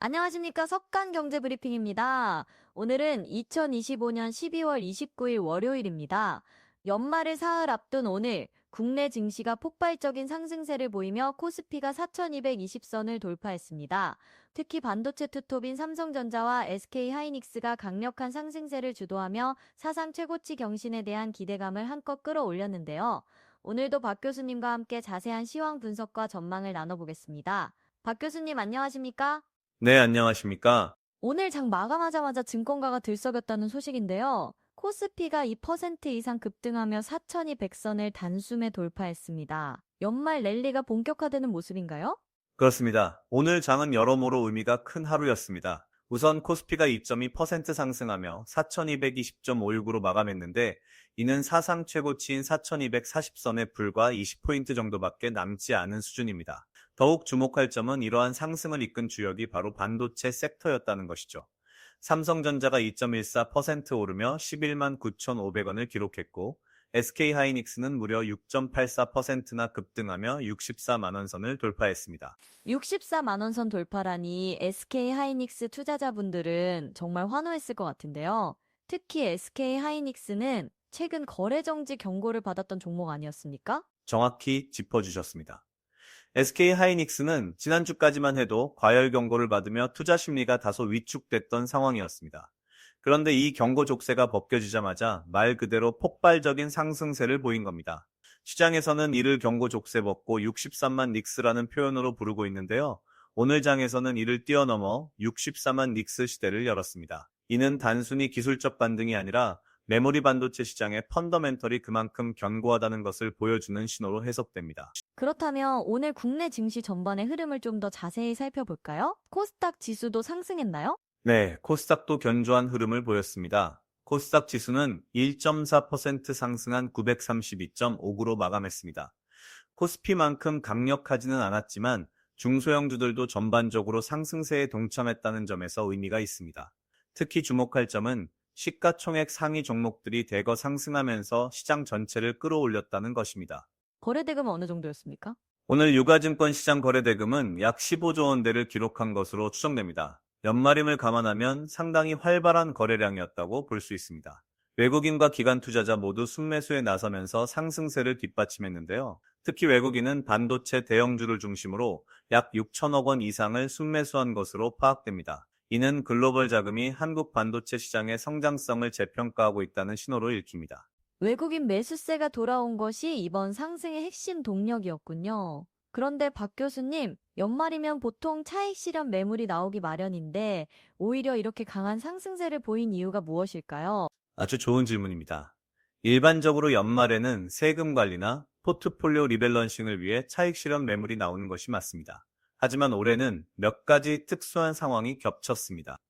안녕하십니까. 석간 경제 브리핑입니다. 오늘은 2025년 12월 29일 월요일입니다. 연말을 사흘 앞둔 오늘 국내 증시가 폭발적인 상승세를 보이며 코스피가 4,220선을 돌파했습니다. 특히 반도체 투톱인 삼성전자와 SK 하이닉스가 강력한 상승세를 주도하며 사상 최고치 경신에 대한 기대감을 한껏 끌어올렸는데요. 오늘도 박 교수님과 함께 자세한 시황 분석과 전망을 나눠보겠습니다. 박 교수님 안녕하십니까? 네, 안녕하십니까? 오늘 장 마감하자마자 증권가가 들썩였다는 소식인데요. 코스피가 2% 이상 급등하며 4,200선을 단숨에 돌파했습니다. 연말 랠리가 본격화되는 모습인가요? 그렇습니다. 오늘 장은 여러모로 의미가 큰 하루였습니다. 우선 코스피가 2.2% 상승하며 4220.569로 마감했는데 이는 사상 최고치인 4240선에 불과 20포인트 정도밖에 남지 않은 수준입니다. 더욱 주목할 점은 이러한 상승을 이끈 주역이 바로 반도체 섹터였다는 것이죠. 삼성전자가 2.14% 오르며 11만 9,500원을 기록했고 SK 하이닉스는 무려 6.84%나 급등하며 64만 원 선을 돌파했습니다. 64만 원선 돌파라니 SK 하이닉스 투자자분들은 정말 환호했을 것 같은데요. 특히 SK 하이닉스는 최근 거래 정지 경고를 받았던 종목 아니었습니까? 정확히 짚어주셨습니다. SK 하이닉스는 지난주까지만 해도 과열 경고를 받으며 투자 심리가 다소 위축됐던 상황이었습니다. 그런데 이 경고 족쇄가 벗겨지자마자 말 그대로 폭발적인 상승세를 보인 겁니다. 시장에서는 이를 경고 족쇄 벗고 63만 닉스라는 표현으로 부르고 있는데요. 오늘 장에서는 이를 뛰어넘어 64만 닉스 시대를 열었습니다. 이는 단순히 기술적 반등이 아니라 메모리 반도체 시장의 펀더멘털이 그만큼 견고하다는 것을 보여주는 신호로 해석됩니다. 그렇다면 오늘 국내 증시 전반의 흐름을 좀 더 자세히 살펴볼까요? 코스닥 지수도 상승했나요? 네, 코스닥도 견조한 흐름을 보였습니다. 코스닥 지수는 1.4% 상승한 932.59로 마감했습니다. 코스피만큼 강력하지는 않았지만 중소형주들도 전반적으로 상승세에 동참했다는 점에서 의미가 있습니다. 특히 주목할 점은 시가총액 상위 종목들이 대거 상승하면서 시장 전체를 끌어올렸다는 것입니다. 거래대금은 어느 정도였습니까? 오늘 유가증권 시장 거래대금은 약 15조 원대를 기록한 것으로 추정됩니다. 연말임을 감안하면 상당히 활발한 거래량이었다고 볼 수 있습니다. 외국인과 기관 투자자 모두 순매수에 나서면서 상승세를 뒷받침했는데요. 특히 외국인은 반도체 대형주를 중심으로 약 6천억 원 이상을 순매수한 것으로 파악됩니다. 이는 글로벌 자금이 한국 반도체 시장의 성장성을 재평가하고 있다는 신호로 읽힙니다. 외국인 매수세가 돌아온 것이 이번 상승의 핵심 동력이었군요. 그런데 박 교수님, 연말이면 보통 차익 실현 매물이 나오기 마련인데 오히려 이렇게 강한 상승세를 보인 이유가 무엇일까요? 아주 좋은 질문입니다. 일반적으로 연말에는 세금 관리나 포트폴리오 리밸런싱을 위해 차익 실현 매물이 나오는 것이 맞습니다. 하지만 올해는 몇 가지 특수한 상황이 겹쳤습니다.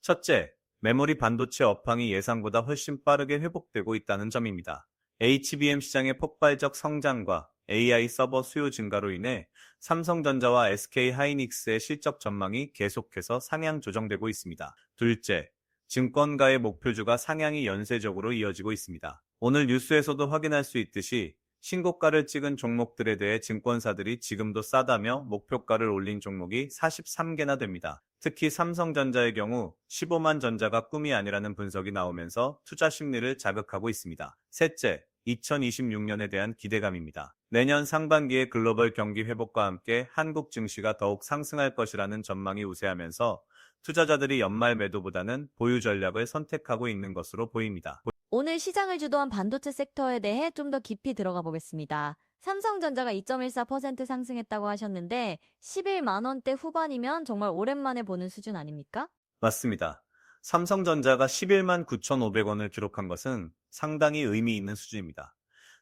첫째, 메모리 반도체 업황이 예상보다 훨씬 빠르게 회복되고 있다는 점입니다. HBM 시장의 폭발적 성장과 AI 서버 수요 증가로 인해 삼성전자와 SK 하이닉스의 실적 전망이 계속해서 상향 조정되고 있습니다. 둘째, 증권가의 목표주가 상향이 연쇄적으로 이어지고 있습니다. 오늘 뉴스에서도 확인할 수 있듯이 신고가를 찍은 종목들에 대해 증권사들이 지금도 싸다며 목표가를 올린 종목이 43개나 됩니다. 특히 삼성전자의 경우 15만 전자가 꿈이 아니라는 분석이 나오면서 투자 심리를 자극하고 있습니다. 셋째, 2026년에 대한 기대감입니다. 내년 상반기의 글로벌 경기 회복과 함께 한국 증시가 더욱 상승할 것이라는 전망이 우세하면서 투자자들이 연말 매도보다는 보유 전략을 선택하고 있는 것으로 보입니다. 오늘 시장을 주도한 반도체 섹터에 대해 좀 더 깊이 들어가 보겠습니다. 삼성전자가 2.14% 상승했다고 하셨는데 11만 원대 후반이면 정말 오랜만에 보는 수준 아닙니까? 맞습니다. 삼성전자가 11만 9,500원을 기록한 것은 상당히 의미 있는 수준입니다.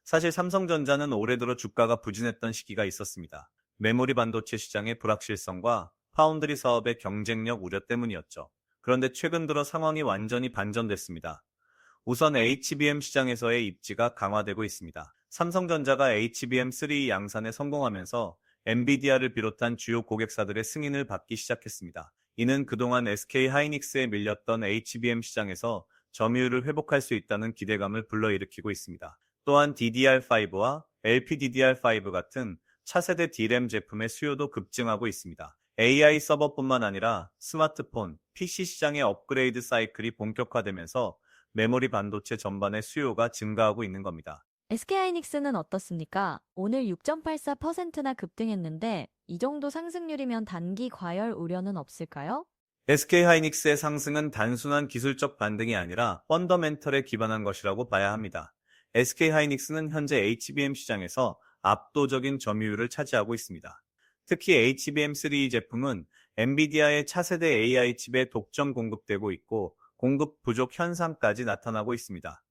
사실 삼성전자는 올해 들어 주가가 부진했던 시기가 있었습니다. 메모리 반도체 시장의 불확실성과 파운드리 사업의 경쟁력 우려 때문이었죠. 그런데 최근 들어 상황이 완전히 반전됐습니다. 우선 HBM 시장에서의 입지가 강화되고 있습니다. 삼성전자가 HBM3 양산에 성공하면서 엔비디아를 비롯한 주요 고객사들의 승인을 받기 시작했습니다. 이는 그동안 SK 하이닉스에 밀렸던 HBM 시장에서 점유율을 회복할 수 있다는 기대감을 불러일으키고 있습니다. 또한 DDR5와 LPDDR5 같은 차세대 D램 제품의 수요도 급증하고 있습니다. AI 서버뿐만 아니라 스마트폰, PC 시장의 업그레이드 사이클이 본격화되면서 메모리 반도체 전반의 수요가 증가하고 있는 겁니다. SK하이닉스는 어떻습니까? 오늘 6.84%나 급등했는데 이 정도 상승률이면 단기 과열 우려는 없을까요? SK 하이닉스의 상승은 단순한 기술적 반등이 아니라 펀더멘털에 기반한 것이라고 봐야 합니다. SK 하이닉스는 현재 HBM 시장에서 압도적인 점유율을 차지하고 있습니다. 특히 HBM3 제품은 엔비디아의 차세대 AI 칩에 독점 공급되고 있고 공급 부족 현상까지 나타나고 있습니다.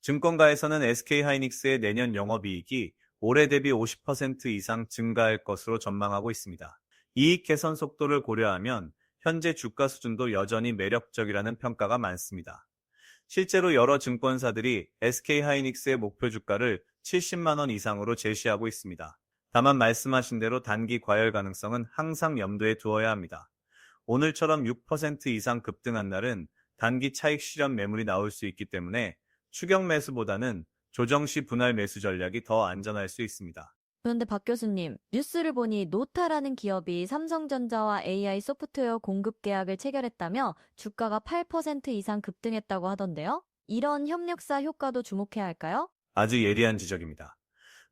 증권가에서는 SK 하이닉스의 내년 영업이익이 올해 대비 50% 이상 증가할 것으로 전망하고 있습니다. 이익 개선 속도를 고려하면 현재 주가 수준도 여전히 매력적이라는 평가가 많습니다. 실제로 여러 증권사들이 SK 하이닉스의 목표 주가를 70만 원 이상으로 제시하고 있습니다. 다만 말씀하신 대로 단기 과열 가능성은 항상 염두에 두어야 합니다. 오늘처럼 6% 이상 급등한 날은 단기 차익 실현 매물이 나올 수 있기 때문에 추격 매수보다는 조정 시 분할 매수 전략이 더 안전할 수 있습니다. 그런데 박 교수님, 뉴스를 보니 노타라는 기업이 삼성전자와 AI 소프트웨어 공급 계약을 체결했다며 주가가 8% 이상 급등했다고 하던데요? 이런 협력사 효과도 주목해야 할까요? 아주 예리한 지적입니다.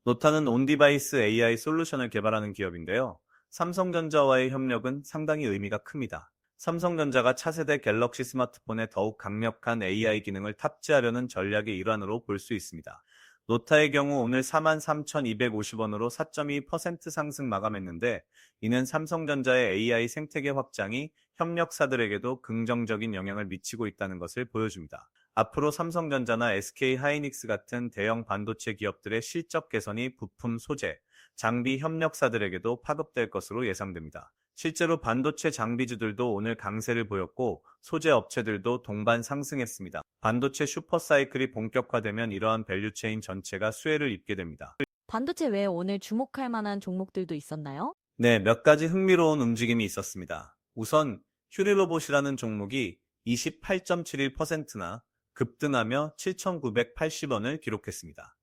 노타는 온디바이스 AI 솔루션을 개발하는 기업인데요. 삼성전자와의 협력은 상당히 의미가 큽니다. 삼성전자가 차세대 갤럭시 스마트폰에 더욱 강력한 AI 기능을 탑재하려는 전략의 일환으로 볼 수 있습니다. 노타의 경우 오늘 43,250원으로 4.2% 상승 마감했는데 이는 삼성전자의 AI 생태계 확장이 협력사들에게도 긍정적인 영향을 미치고 있다는 것을 보여줍니다. 앞으로 삼성전자나 SK 하이닉스 같은 대형 반도체 기업들의 실적 개선이 부품 소재, 장비 협력사들에게도 파급될 것으로 예상됩니다. 실제로 반도체 장비주들도 오늘 강세를 보였고 소재 업체들도 동반 상승했습니다. 반도체 슈퍼사이클이 본격화되면 이러한 밸류체인 전체가 수혜를 입게 됩니다. 반도체 외에 오늘 주목할 만한 종목들도 있었나요? 네, 몇 가지 흥미로운 움직임이 있었습니다. 우선 휴리로봇이라는 종목이 28.71%나 급등하며 7,980원을 기록했습니다.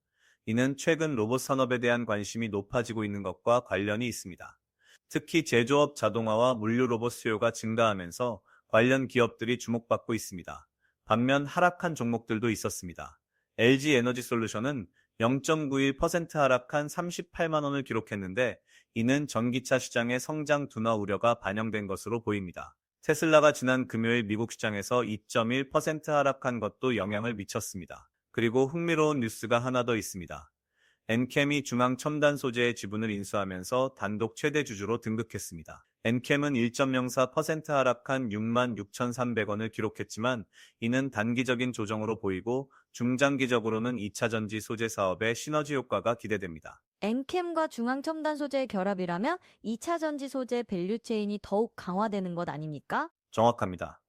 이는 최근 로봇 산업에 대한 관심이 높아지고 있는 것과 관련이 있습니다. 특히 제조업 자동화와 물류 로봇 수요가 증가하면서 관련 기업들이 주목받고 있습니다. 반면 하락한 종목들도 있었습니다. LG 에너지 솔루션은 0.91% 하락한 38만 원을 기록했는데 이는 전기차 시장의 성장 둔화 우려가 반영된 것으로 보입니다. 테슬라가 지난 금요일 미국 시장에서 2.1% 하락한 것도 영향을 미쳤습니다. 그리고 흥미로운 뉴스가 하나 더 있습니다. 엔캠이 중앙 첨단 소재의 지분을 인수하면서 단독 최대 주주로 등극했습니다. 엔캠은 1.04% 하락한 66,300원을 기록했지만 이는 단기적인 조정으로 보이고 중장기적으로는 2차 전지 소재 사업의 시너지 효과가 기대됩니다. 엔캠과 중앙첨단 소재의 결합이라면 2차 전지 소재 밸류체인이 더욱 강화되는 것 아닙니까? 정확합니다.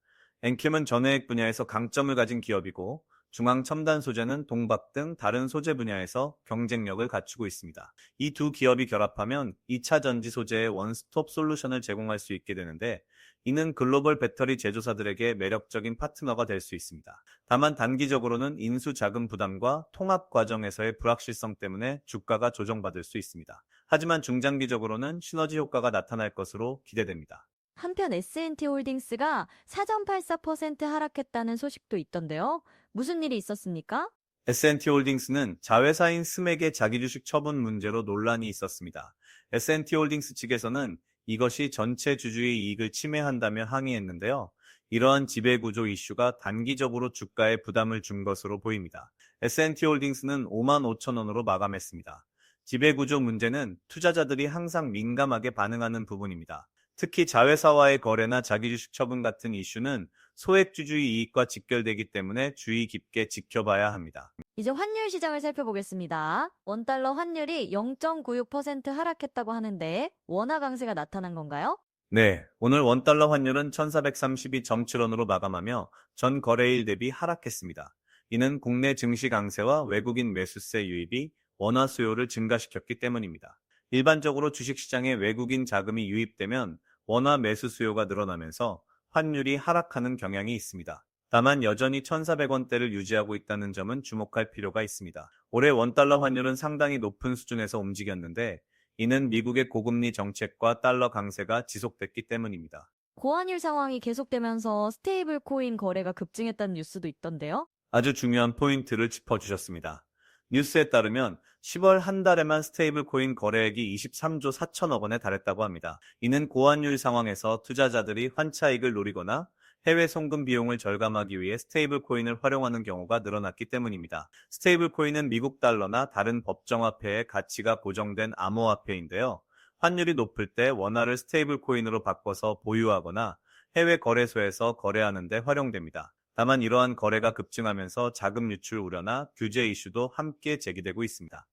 엔캠은 전해액 분야에서 강점을 가진 기업이고 중앙 첨단 소재는 동박 등 다른 소재 분야에서 경쟁력을 갖추고 있습니다. 이 두 기업이 결합하면 2차 전지 소재의 원스톱 솔루션을 제공할 수 있게 되는데 이는 글로벌 배터리 제조사들에게 매력적인 파트너가 될 수 있습니다. 다만 단기적으로는 인수 자금 부담과 통합 과정에서의 불확실성 때문에 주가가 조정받을 수 있습니다. 하지만 중장기적으로는 시너지 효과가 나타날 것으로 기대됩니다. 한편 S&T 홀딩스가 4.84% 하락했다는 소식도 있던데요. 무슨 일이 있었습니까? S&T 홀딩스는 자회사인 스맥의 자기주식 처분 문제로 논란이 있었습니다. S&T 홀딩스 측에서는 이것이 전체 주주의 이익을 침해한다며 항의했는데요. 이러한 지배구조 이슈가 단기적으로 주가에 부담을 준 것으로 보입니다. S&T 홀딩스는 5만 5천 원으로 마감했습니다. 지배구조 문제는 투자자들이 항상 민감하게 반응하는 부분입니다. 특히 자회사와의 거래나 자기주식 처분 같은 이슈는 소액주주의 이익과 직결되기 때문에 주의 깊게 지켜봐야 합니다. 이제 환율 시장을 살펴보겠습니다. 원달러 환율이 0.96% 하락했다고 하는데 원화 강세가 나타난 건가요? 네, 오늘 원달러 환율은 1432.7원으로 마감하며 전 거래일 대비 하락했습니다. 이는 국내 증시 강세와 외국인 매수세 유입이 원화 수요를 증가시켰기 때문입니다. 일반적으로 주식시장에 외국인 자금이 유입되면 원화 매수 수요가 늘어나면서 환율이 하락하는 경향이 있습니다. 다만 여전히 1,400원대를 유지하고 있다는 점은 주목할 필요가 있습니다. 올해 원달러 환율은 상당히 높은 수준에서 움직였는데 이는 미국의 고금리 정책과 달러 강세가 지속됐기 때문입니다. 고환율 상황이 계속되면서 스테이블 코인 거래가 급증했다는 뉴스도 있던데요. 아주 중요한 포인트를 짚어주셨습니다. 뉴스에 따르면 10월 한 달에만 스테이블 코인 거래액이 23조 4천억 원에 달했다고 합니다. 이는 고환율 상황에서 투자자들이 환차익을 노리거나 해외 송금 비용을 절감하기 위해 스테이블 코인을 활용하는 경우가 늘어났기 때문입니다. 스테이블 코인은 미국 달러나 다른 법정화폐의 가치가 고정된 암호화폐인데요. 환율이 높을 때 원화를 스테이블 코인으로 바꿔서 보유하거나 해외 거래소에서 거래하는 데 활용됩니다. 다만 이러한 거래가 급증하면서 자금 유출 우려나 규제 이슈도 함께 제기되고 있습니다.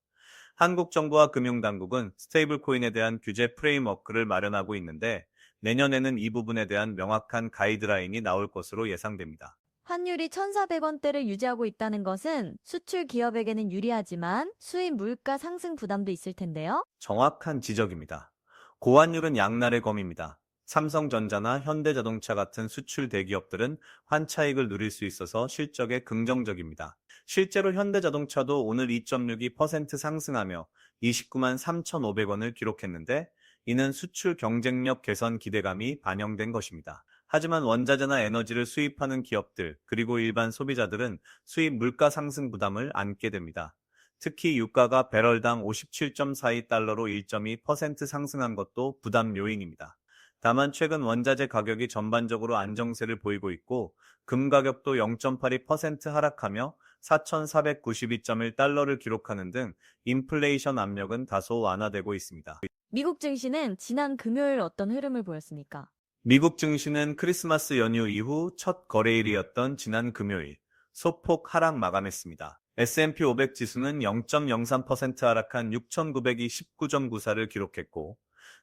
한국 정부와 금융당국은 스테이블 코인에 대한 규제 프레임워크를 마련하고 있는데 내년에는 이 부분에 대한 명확한 가이드라인이 나올 것으로 예상됩니다. 환율이 1,400원대를 유지하고 있다는 것은 수출 기업에게는 유리하지만 수입 물가 상승 부담도 있을 텐데요. 정확한 지적입니다. 고환율은 양날의 검입니다. 삼성전자나 현대자동차 같은 수출 대기업들은 환차익을 누릴 수 있어서 실적에 긍정적입니다. 실제로 현대자동차도 오늘 2.62% 상승하며 29만 3,500원을 기록했는데 이는 수출 경쟁력 개선 기대감이 반영된 것입니다. 하지만 원자재나 에너지를 수입하는 기업들 그리고 일반 소비자들은 수입 물가 상승 부담을 안게 됩니다. 특히 유가가 배럴당 57.42달러로 1.2% 상승한 것도 부담 요인입니다. 다만 최근 원자재 가격이 전반적으로 안정세를 보이고 있고 금 가격도 0.82% 하락하며 4,492.1달러를 기록하는 등 인플레이션 압력은 다소 완화되고 있습니다. 미국 증시는 지난 금요일 어떤 흐름을 보였습니까? 미국 증시는 크리스마스 연휴 이후 첫 거래일이었던 지난 금요일 소폭 하락 마감했습니다. S&P 500 지수는 0.03% 하락한 6,929.94를 기록했고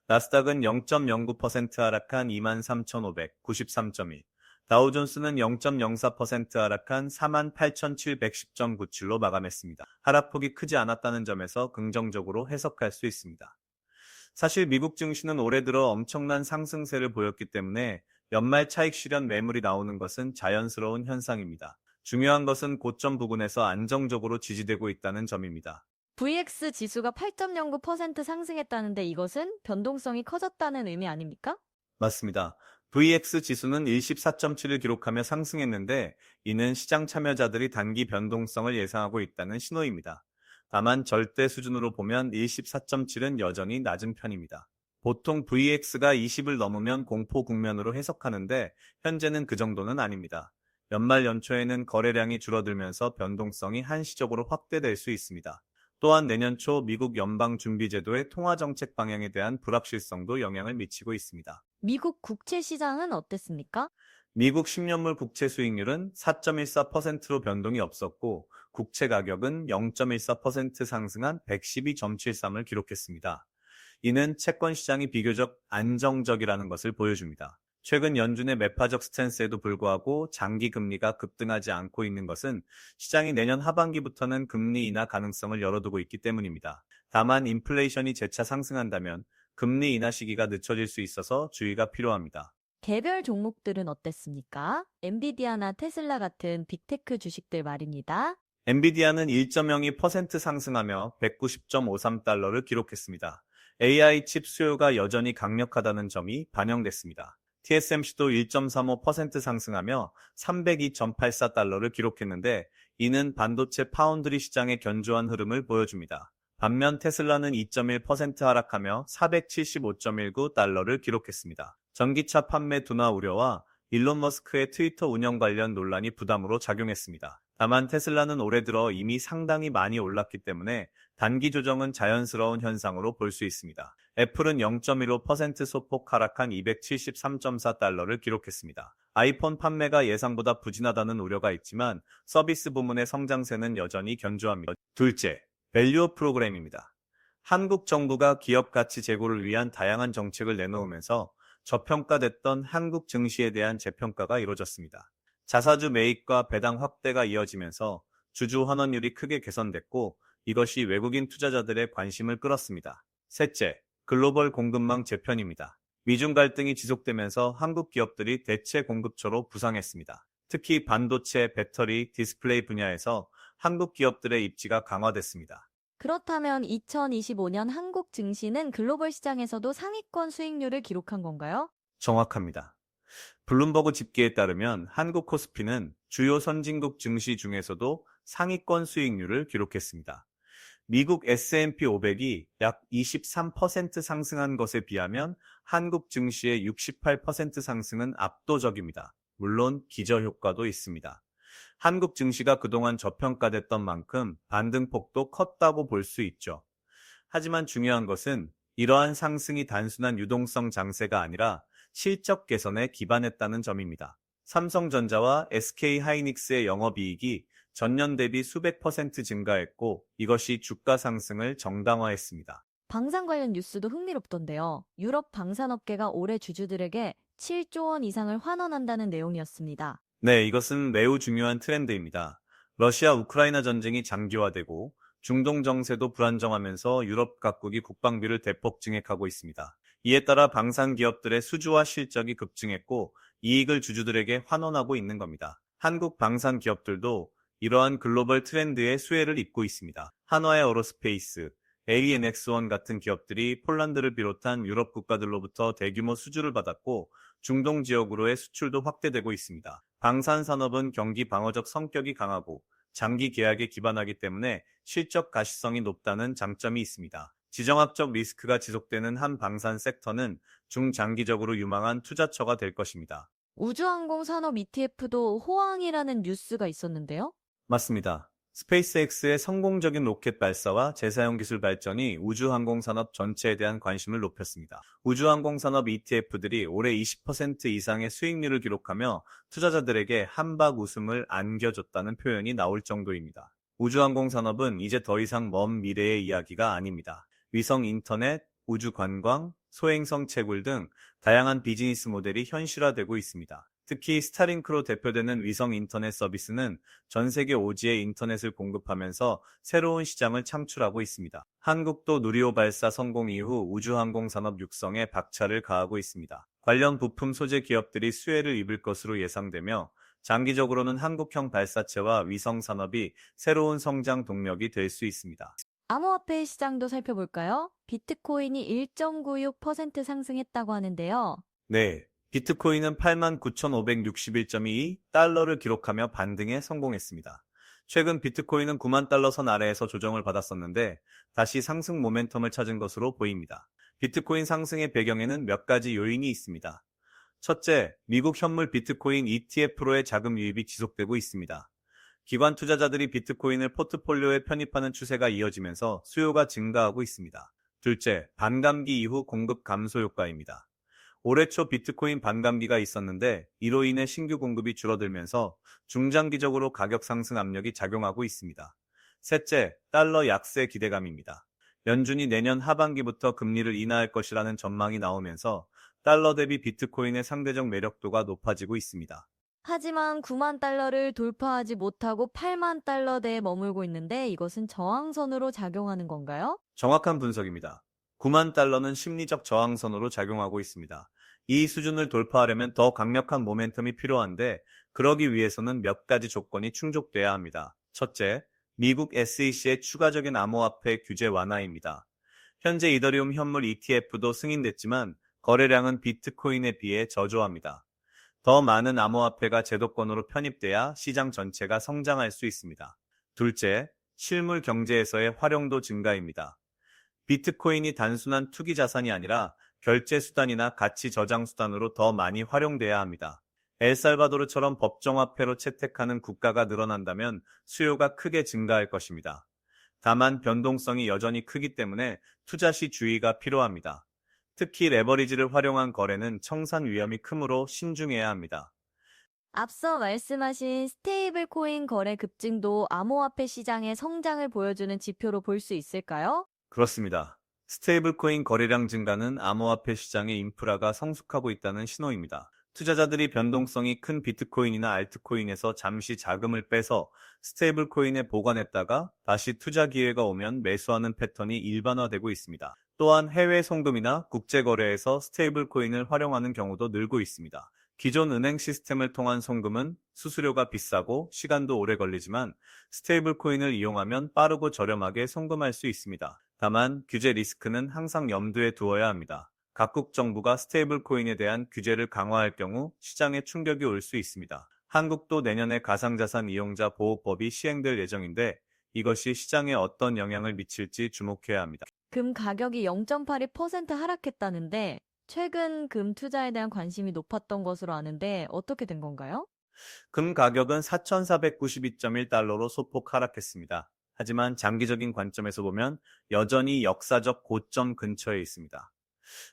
나스닥은 0.09% 하락한 23,593.1, 다우존스는 0.04% 하락한 48,710.97로 마감했습니다. 하락폭이 크지 않았다는 점에서 긍정적으로 해석할 수 있습니다. 사실 미국 증시는 올해 들어 엄청난 상승세를 보였기 때문에 연말 차익 실현 매물이 나오는 것은 자연스러운 현상입니다. 중요한 것은 고점 부근에서 안정적으로 지지되고 있다는 점입니다. VX 지수가 8.09% 상승했다는데 이것은 변동성이 커졌다는 의미 아닙니까? 맞습니다. VX 지수는 14.7을 기록하며 상승했는데 이는 시장 참여자들이 단기 변동성을 예상하고 있다는 신호입니다. 다만 절대 수준으로 보면 14.7은 여전히 낮은 편입니다. 보통 VX가 20을 넘으면 공포 국면으로 해석하는데 현재는 그 정도는 아닙니다. 연말 연초에는 거래량이 줄어들면서 변동성이 한시적으로 확대될 수 있습니다. 또한 내년 초 미국 연방준비제도의 통화정책 방향에 대한 불확실성도 영향을 미치고 있습니다. 미국 국채 시장은 어땠습니까? 미국 10년물 국채 수익률은 4.14%로 변동이 없었고 국채 가격은 0.14% 상승한 112.73을 기록했습니다. 이는 채권 시장이 비교적 안정적이라는 것을 보여줍니다. 최근 연준의 매파적 스탠스에도 불구하고 장기 금리가 급등하지 않고 있는 것은 시장이 내년 하반기부터는 금리 인하 가능성을 열어두고 있기 때문입니다. 다만 인플레이션이 재차 상승한다면 금리 인하 시기가 늦춰질 수 있어서 주의가 필요합니다. 개별 종목들은 어땠습니까? 엔비디아나 테슬라 같은 빅테크 주식들 말입니다. 엔비디아는 1.02% 상승하며 190.53달러를 기록했습니다. AI 칩 수요가 여전히 강력하다는 점이 반영됐습니다. TSMC도 1.35% 상승하며 302.84달러를 기록했는데 이는 반도체 파운드리 시장의 견조한 흐름을 보여줍니다. 반면 테슬라는 2.1% 하락하며 475.19달러를 기록했습니다. 전기차 판매 둔화 우려와 일론 머스크의 트위터 운영 관련 논란이 부담으로 작용했습니다. 다만 테슬라는 올해 들어 이미 상당히 많이 올랐기 때문에 단기 조정은 자연스러운 현상으로 볼 수 있습니다. 애플은 0.15% 소폭 하락한 273.4달러를 기록했습니다. 아이폰 판매가 예상보다 부진하다는 우려가 있지만 서비스 부문의 성장세는 여전히 견조합니다. 둘째, 밸류어 프로그램입니다. 한국 정부가 기업 가치 제고를 위한 다양한 정책을 내놓으면서 저평가됐던 한국 증시에 대한 재평가가 이루어졌습니다. 자사주 매입과 배당 확대가 이어지면서 주주 환원율이 크게 개선됐고 이것이 외국인 투자자들의 관심을 끌었습니다. 셋째, 글로벌 공급망 재편입니다. 미중 갈등이 지속되면서 한국 기업들이 대체 공급처로 부상했습니다. 특히 반도체, 배터리, 디스플레이 분야에서 한국 기업들의 입지가 강화됐습니다. 그렇다면 2025년 한국 증시는 글로벌 시장에서도 상위권 수익률을 기록한 건가요? 정확합니다. 블룸버그 집계에 따르면 한국 코스피는 주요 선진국 증시 중에서도 상위권 수익률을 기록했습니다. 미국 S&P 500이 약 23% 상승한 것에 비하면 한국 증시의 68% 상승은 압도적입니다. 물론 기저효과도 있습니다. 한국 증시가 그동안 저평가됐던 만큼 반등폭도 컸다고 볼 수 있죠. 하지만 중요한 것은 이러한 상승이 단순한 유동성 장세가 아니라 실적 개선에 기반했다는 점입니다. 삼성전자와 SK 하이닉스의 영업이익이 전년 대비 수백 퍼센트 증가했고 이것이 주가 상승을 정당화했습니다. 방산 관련 뉴스도 흥미롭던데요. 유럽 방산업계가 올해 주주들에게 7조 원 이상을 환원한다는 내용이었습니다. 네, 이것은 매우 중요한 트렌드입니다. 러시아 우크라이나 전쟁이 장기화되고 중동 정세도 불안정하면서 유럽 각국이 국방비를 대폭 증액하고 있습니다. 이에 따라 방산 기업들의 수주와 실적이 급증했고 이익을 주주들에게 환원하고 있는 겁니다. 한국 방산 기업들도 이러한 글로벌 트렌드의 수혜를 입고 있습니다. 한화의 어로스페이스, ANX1 같은 기업들이 폴란드를 비롯한 유럽 국가들로부터 대규모 수주를 받았고 중동 지역으로의 수출도 확대되고 있습니다. 방산 산업은 경기 방어적 성격이 강하고 장기 계약에 기반하기 때문에 실적 가시성이 높다는 장점이 있습니다. 지정학적 리스크가 지속되는 한 방산 섹터는 중장기적으로 유망한 투자처가 될 것입니다. 우주항공 산업 ETF도 호황이라는 뉴스가 있었는데요. 맞습니다. 스페이스X의 성공적인 로켓 발사와 재사용 기술 발전이 우주항공 산업 전체에 대한 관심을 높였습니다. 우주항공 산업 ETF들이 올해 20% 이상의 수익률을 기록하며 투자자들에게 한박 웃음을 안겨줬다는 표현이 나올 정도입니다. 우주항공 산업은 이제 더 이상 먼 미래의 이야기가 아닙니다. 위성 인터넷, 우주 관광, 소행성 채굴 등 다양한 비즈니스 모델이 현실화되고 있습니다. 특히 스타링크로 대표되는 위성 인터넷 서비스는 전 세계 오지의 인터넷을 공급하면서 새로운 시장을 창출하고 있습니다. 한국도 누리호 발사 성공 이후 우주항공 산업 육성에 박차를 가하고 있습니다. 관련 부품 소재 기업들이 수혜를 입을 것으로 예상되며 장기적으로는 한국형 발사체와 위성 산업이 새로운 성장 동력이 될 수 있습니다. 암호화폐 시장도 살펴볼까요? 비트코인이 1.96% 상승했다고 하는데요. 네. 비트코인은 89,561.22 달러를 기록하며 반등에 성공했습니다. 최근 비트코인은 9만 달러 선 아래에서 조정을 받았었는데 다시 상승 모멘텀을 찾은 것으로 보입니다. 비트코인 상승의 배경에는 몇 가지 요인이 있습니다. 첫째, 미국 현물 비트코인 ETF로의 자금 유입이 지속되고 있습니다. 기관 투자자들이 비트코인을 포트폴리오에 편입하는 추세가 이어지면서 수요가 증가하고 있습니다. 둘째, 반감기 이후 공급 감소 효과입니다. 올해 초 비트코인 반감기가 있었는데 이로 인해 신규 공급이 줄어들면서 중장기적으로 가격 상승 압력이 작용하고 있습니다. 셋째, 달러 약세 기대감입니다. 연준이 내년 하반기부터 금리를 인하할 것이라는 전망이 나오면서 달러 대비 비트코인의 상대적 매력도가 높아지고 있습니다. 하지만 9만 달러를 돌파하지 못하고 8만 달러대에 머물고 있는데 이것은 저항선으로 작용하는 건가요? 정확한 분석입니다. 9만 달러는 심리적 저항선으로 작용하고 있습니다. 이 수준을 돌파하려면 더 강력한 모멘텀이 필요한데 그러기 위해서는 몇 가지 조건이 충족돼야 합니다. 첫째, 미국 SEC의 추가적인 암호화폐 규제 완화입니다. 현재 이더리움 현물 ETF도 승인됐지만 거래량은 비트코인에 비해 저조합니다. 더 많은 암호화폐가 제도권으로 편입돼야 시장 전체가 성장할 수 있습니다. 둘째, 실물 경제에서의 활용도 증가입니다. 비트코인이 단순한 투기 자산이 아니라 결제 수단이나 가치 저장 수단으로 더 많이 활용돼야 합니다. 엘살바도르처럼 법정화폐로 채택하는 국가가 늘어난다면 수요가 크게 증가할 것입니다. 다만 변동성이 여전히 크기 때문에 투자 시 주의가 필요합니다. 특히 레버리지를 활용한 거래는 청산 위험이 크므로 신중해야 합니다. 앞서 말씀하신 스테이블 코인 거래 급증도 암호화폐 시장의 성장을 보여주는 지표로 볼 수 있을까요? 그렇습니다. 스테이블코인 거래량 증가는 암호화폐 시장의 인프라가 성숙하고 있다는 신호입니다. 투자자들이 변동성이 큰 비트코인이나 알트코인에서 잠시 자금을 빼서 스테이블코인에 보관했다가 다시 투자 기회가 오면 매수하는 패턴이 일반화되고 있습니다. 또한 해외 송금이나 국제 거래에서 스테이블코인을 활용하는 경우도 늘고 있습니다. 기존 은행 시스템을 통한 송금은 수수료가 비싸고 시간도 오래 걸리지만 스테이블 코인을 이용하면 빠르고 저렴하게 송금할 수 있습니다. 다만 규제 리스크는 항상 염두에 두어야 합니다. 각국 정부가 스테이블 코인에 대한 규제를 강화할 경우 시장에 충격이 올 수 있습니다. 한국도 내년에 가상자산 이용자 보호법이 시행될 예정인데 이것이 시장에 어떤 영향을 미칠지 주목해야 합니다. 금 가격이 0.82% 하락했다는데 최근 금 투자에 대한 관심이 높았던 것으로 아는데 어떻게 된 건가요? 금 가격은 4,492.1달러로 소폭 하락했습니다. 하지만 장기적인 관점에서 보면 여전히 역사적 고점 근처에 있습니다.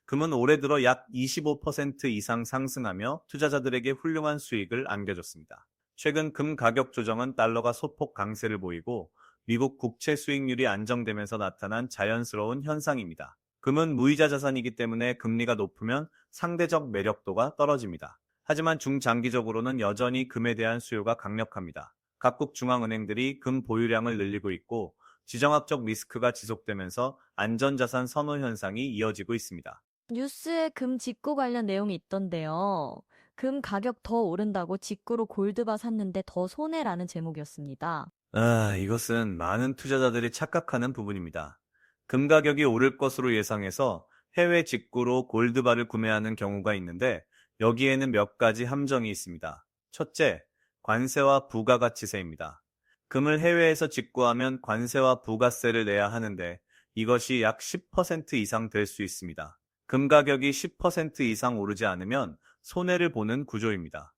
금은 올해 들어 약 25% 이상 상승하며 투자자들에게 훌륭한 수익을 안겨줬습니다. 최근 금 가격 조정은 달러가 소폭 강세를 보이고 미국 국채 수익률이 안정되면서 나타난 자연스러운 현상입니다. 금은 무이자 자산이기 때문에 금리가 높으면 상대적 매력도가 떨어집니다. 하지만 중장기적으로는 여전히 금에 대한 수요가 강력합니다. 각국 중앙은행들이 금 보유량을 늘리고 있고 지정학적 리스크가 지속되면서 안전자산 선호 현상이 이어지고 있습니다. 뉴스에 금 직구 관련 내용이 있던데요. 금 가격 더 오른다고 직구로 골드바 샀는데 더 손해라는 제목이었습니다. 아, 이것은 많은 투자자들이 착각하는 부분입니다. 금 가격이 오를 것으로 예상해서 해외 직구로 골드바를 구매하는 경우가 있는데 여기에는 몇 가지 함정이 있습니다. 첫째, 관세와 부가가치세입니다. 금을 해외에서 직구하면 관세와 부가세를 내야 하는데 이것이 약 10% 이상 될 수 있습니다. 금 가격이 10% 이상 오르지 않으면 손해를 보는 구조입니다.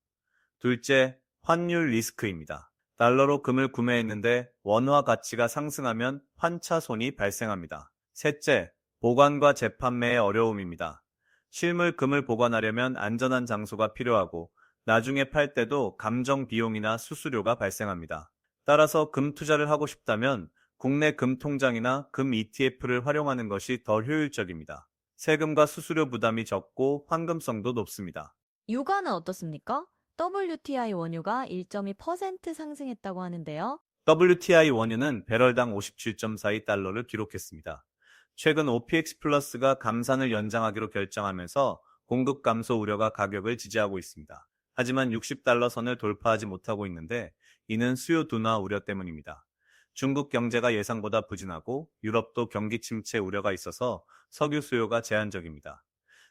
둘째, 환율 리스크입니다. 달러로 금을 구매했는데 원화 가치가 상승하면 환차 손이 발생합니다. 셋째, 보관과 재판매의 어려움입니다. 실물 금을 보관하려면 안전한 장소가 필요하고 나중에 팔 때도 감정 비용이나 수수료가 발생합니다. 따라서 금 투자를 하고 싶다면 국내 금 통장이나 금 ETF를 활용하는 것이 더 효율적입니다. 세금과 수수료 부담이 적고 환금성도 높습니다. 유가는 어떻습니까? WTI 원유가 1.2% 상승했다고 하는데요. WTI 원유는 배럴당 57.42달러를 기록했습니다. 최근 OPX 플러스가 감산을 연장하기로 결정하면서 공급 감소 우려가 가격을 지지하고 있습니다. 하지만 60달러 선을 돌파하지 못하고 있는데 이는 수요 둔화 우려 때문입니다. 중국 경제가 예상보다 부진하고 유럽도 경기 침체 우려가 있어서 석유 수요가 제한적입니다.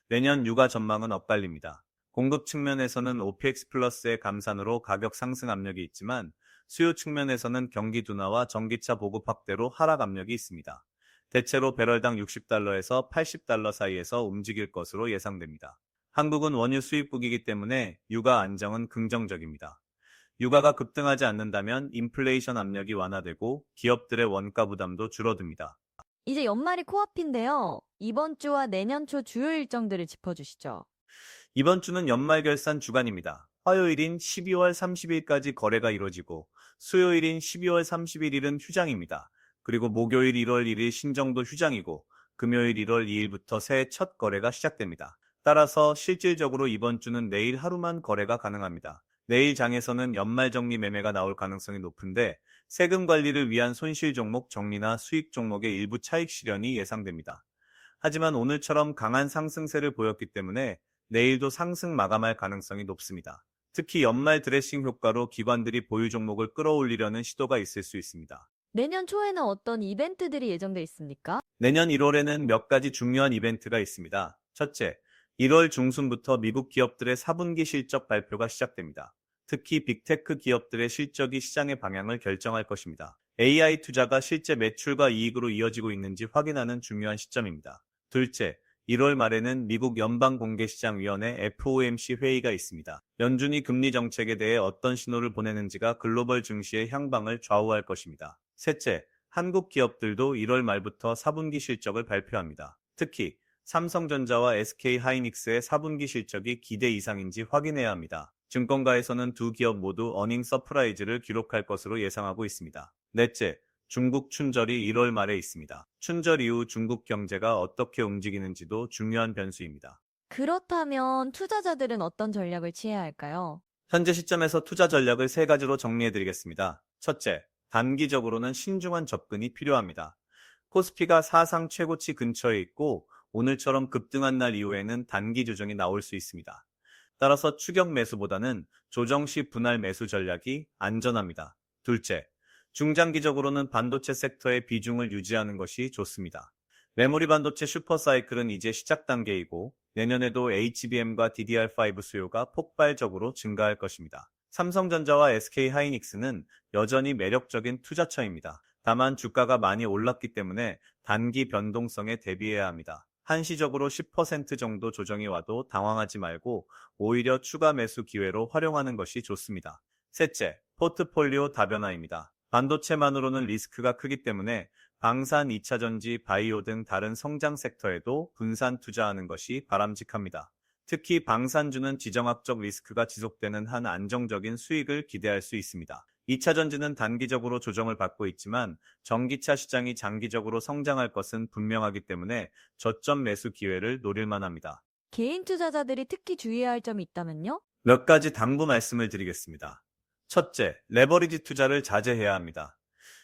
내년 유가 전망은 엇갈립니다. 공급 측면에서는 OPX 플러스의 감산으로 가격 상승 압력이 있지만 수요 측면에서는 경기 둔화와 전기차 보급 확대로 하락 압력이 있습니다. 대체로 배럴당 60달러에서 80달러 사이에서 움직일 것으로 예상됩니다. 한국은 원유 수입국이기 때문에 유가 안정은 긍정적입니다. 유가가 급등하지 않는다면 인플레이션 압력이 완화되고 기업들의 원가 부담도 줄어듭니다. 이제 연말이 코앞인데요. 이번 주와 내년 초 주요 일정들을 짚어주시죠. 이번 주는 연말 결산 주간입니다. 화요일인 12월 30일까지 거래가 이루어지고 수요일인 12월 31일은 휴장입니다. 그리고 목요일 1월 1일 신정도 휴장이고 금요일 1월 2일부터 새해 첫 거래가 시작됩니다. 따라서 실질적으로 이번 주는 내일 하루만 거래가 가능합니다. 내일 장에서는 연말 정리 매매가 나올 가능성이 높은데 세금 관리를 위한 손실 종목 정리나 수익 종목의 일부 차익 실현이 예상됩니다. 하지만 오늘처럼 강한 상승세를 보였기 때문에 내일도 상승 마감할 가능성이 높습니다. 특히 연말 드레싱 효과로 기관들이 보유 종목을 끌어올리려는 시도가 있을 수 있습니다. 내년 초에는 어떤 이벤트들이 예정돼 있습니까? 내년 1월에는 몇 가지 중요한 이벤트가 있습니다. 첫째, 1월 중순부터 미국 기업들의 4분기 실적 발표가 시작됩니다. 특히 빅테크 기업들의 실적이 시장의 방향을 결정할 것입니다. AI 투자가 실제 매출과 이익으로 이어지고 있는지 확인하는 중요한 시점입니다. 둘째, 1월 말에는 미국 연방공개시장위원회 FOMC 회의가 있습니다. 연준이 금리 정책에 대해 어떤 신호를 보내는지가 글로벌 증시의 향방을 좌우할 것입니다. 셋째, 한국 기업들도 1월 말부터 4분기 실적을 발표합니다. 특히 삼성전자와 SK하이닉스의 4분기 실적이 기대 이상인지 확인해야 합니다. 증권가에서는 두 기업 모두 어닝 서프라이즈를 기록할 것으로 예상하고 있습니다. 넷째, 중국 춘절이 1월 말에 있습니다. 춘절 이후 중국 경제가 어떻게 움직이는지도 중요한 변수입니다. 그렇다면 투자자들은 어떤 전략을 취해야 할까요? 현재 시점에서 투자 전략을 세 가지로 정리해 드리겠습니다. 첫째, 단기적으로는 신중한 접근이 필요합니다. 코스피가 사상 최고치 근처에 있고 오늘처럼 급등한 날 이후에는 단기 조정이 나올 수 있습니다. 따라서 추격 매수보다는 조정 시 분할 매수 전략이 안전합니다. 둘째, 중장기적으로는 반도체 섹터의 비중을 유지하는 것이 좋습니다. 메모리 반도체 슈퍼사이클은 이제 시작 단계이고 내년에도 HBM과 DDR5 수요가 폭발적으로 증가할 것입니다. 삼성전자와 SK 하이닉스는 여전히 매력적인 투자처입니다. 다만 주가가 많이 올랐기 때문에 단기 변동성에 대비해야 합니다. 한시적으로 10% 정도 조정이 와도 당황하지 말고 오히려 추가 매수 기회로 활용하는 것이 좋습니다. 셋째, 포트폴리오 다변화입니다. 반도체만으로는 리스크가 크기 때문에 방산, 2차전지, 바이오 등 다른 성장 섹터에도 분산 투자하는 것이 바람직합니다. 특히 방산주는 지정학적 리스크가 지속되는 한 안정적인 수익을 기대할 수 있습니다. 2차 전지는 단기적으로 조정을 받고 있지만 전기차 시장이 장기적으로 성장할 것은 분명하기 때문에 저점 매수 기회를 노릴 만 합니다. 개인 투자자들이 특히 주의해야 할 점이 있다면요? 몇 가지 당부 말씀을 드리겠습니다. 첫째, 레버리지 투자를 자제해야 합니다.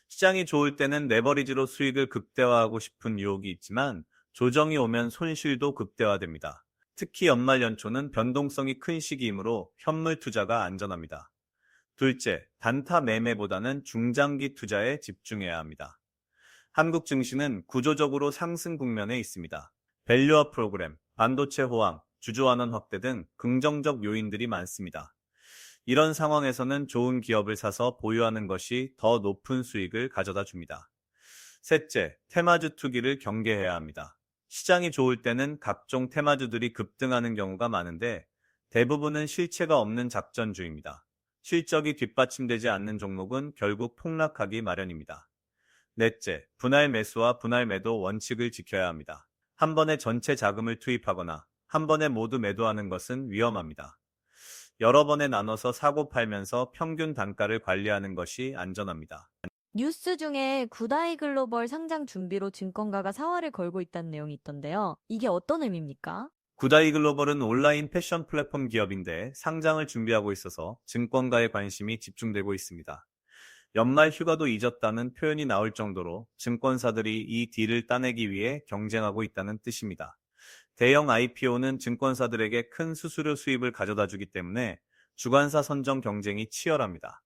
시장이 좋을 때는 레버리지로 수익을 극대화하고 싶은 유혹이 있지만 조정이 오면 손실도 극대화됩니다. 특히 연말 연초는 변동성이 큰 시기이므로 현물 투자가 안전합니다. 둘째, 단타 매매보다는 중장기 투자에 집중해야 합니다. 한국 증시는 구조적으로 상승 국면에 있습니다. 밸류업 프로그램, 반도체 호황, 주주환원 확대 등 긍정적 요인들이 많습니다. 이런 상황에서는 좋은 기업을 사서 보유하는 것이 더 높은 수익을 가져다 줍니다. 셋째, 테마주 투기를 경계해야 합니다. 시장이 좋을 때는 각종 테마주들이 급등하는 경우가 많은데 대부분은 실체가 없는 작전주입니다. 실적이 뒷받침되지 않는 종목은 결국 폭락하기 마련입니다. 넷째, 분할 매수와 분할 매도 원칙을 지켜야 합니다. 한 번에 전체 자금을 투입하거나 한 번에 모두 매도하는 것은 위험합니다. 여러 번에 나눠서 사고 팔면서 평균 단가를 관리하는 것이 안전합니다. 뉴스 중에 구다이 글로벌 상장 준비로 증권가가 사활을 걸고 있다는 내용이 있던데요. 이게 어떤 의미입니까? 구다이 글로벌은 온라인 패션 플랫폼 기업인데 상장을 준비하고 있어서 증권가의 관심이 집중되고 있습니다. 연말 휴가도 잊었다는 표현이 나올 정도로 증권사들이 이 딜을 따내기 위해 경쟁하고 있다는 뜻입니다. 대형 IPO는 증권사들에게 큰 수수료 수입을 가져다 주기 때문에 주관사 선정 경쟁이 치열합니다.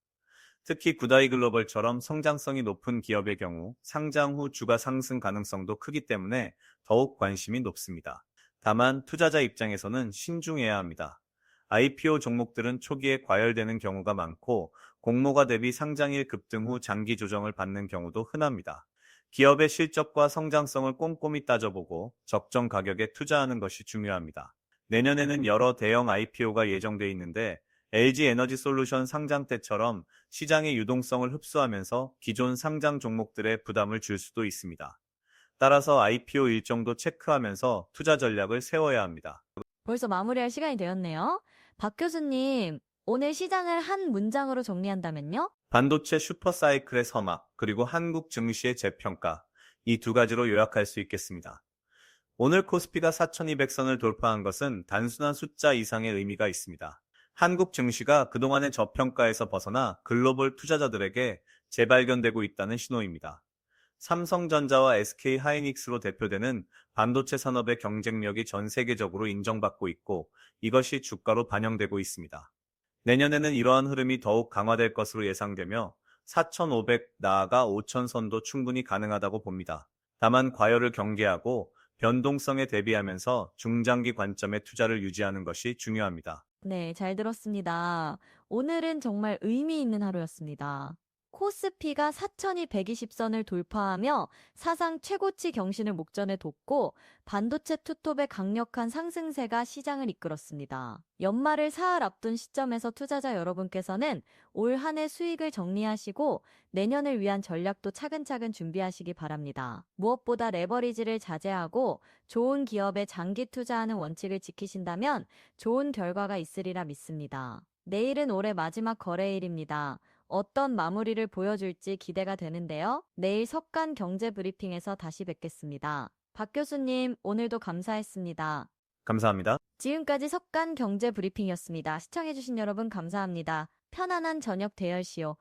특히 구다이 글로벌처럼 성장성이 높은 기업의 경우 상장 후 주가 상승 가능성도 크기 때문에 더욱 관심이 높습니다. 다만 투자자 입장에서는 신중해야 합니다. IPO 종목들은 초기에 과열되는 경우가 많고 공모가 대비 상장일 급등 후 장기 조정을 받는 경우도 흔합니다. 기업의 실적과 성장성을 꼼꼼히 따져보고 적정 가격에 투자하는 것이 중요합니다. 내년에는 여러 대형 IPO가 예정돼 있는데 LG 에너지 솔루션 상장 때처럼 시장의 유동성을 흡수하면서 기존 상장 종목들의 부담을 줄 수도 있습니다. 따라서 IPO 일정도 체크하면서 투자 전략을 세워야 합니다. 벌써 마무리할 시간이 되었네요. 박 교수님, 오늘 시장을 한 문장으로 정리한다면요? 반도체 슈퍼사이클의 서막, 그리고 한국 증시의 재평가, 이 두 가지로 요약할 수 있겠습니다. 오늘 코스피가 4200선을 돌파한 것은 단순한 숫자 이상의 의미가 있습니다. 한국 증시가 그동안의 저평가에서 벗어나 글로벌 투자자들에게 재발견되고 있다는 신호입니다. 삼성전자와 SK 하이닉스로 대표되는 반도체 산업의 경쟁력이 전 세계적으로 인정받고 있고 이것이 주가로 반영되고 있습니다. 내년에는 이러한 흐름이 더욱 강화될 것으로 예상되며 4,500 나아가 5,000선도 충분히 가능하다고 봅니다. 다만 과열을 경계하고 변동성에 대비하면서 중장기 관점의 투자를 유지하는 것이 중요합니다. 네, 잘 들었습니다. 오늘은 정말 의미 있는 하루였습니다. 코스피가 4,220선을 돌파하며 사상 최고치 경신을 목전에 뒀고 반도체 투톱의 강력한 상승세가 시장을 이끌었습니다. 연말을 사흘 앞둔 시점에서 투자자 여러분께서는 올 한 해 수익을 정리하시고 내년을 위한 전략도 차근차근 준비하시기 바랍니다. 무엇보다 레버리지를 자제하고 좋은 기업에 장기 투자하는 원칙을 지키신다면 좋은 결과가 있으리라 믿습니다. 내일은 올해 마지막 거래일입니다. 어떤 마무리를 보여줄지 기대가 되는데요. 내일 석간 경제 브리핑에서 다시 뵙겠습니다. 박 교수님, 오늘도 감사했습니다. 감사합니다. 지금까지 석간 경제 브리핑이었습니다. 시청해주신 여러분 감사합니다. 편안한 저녁 대열시오.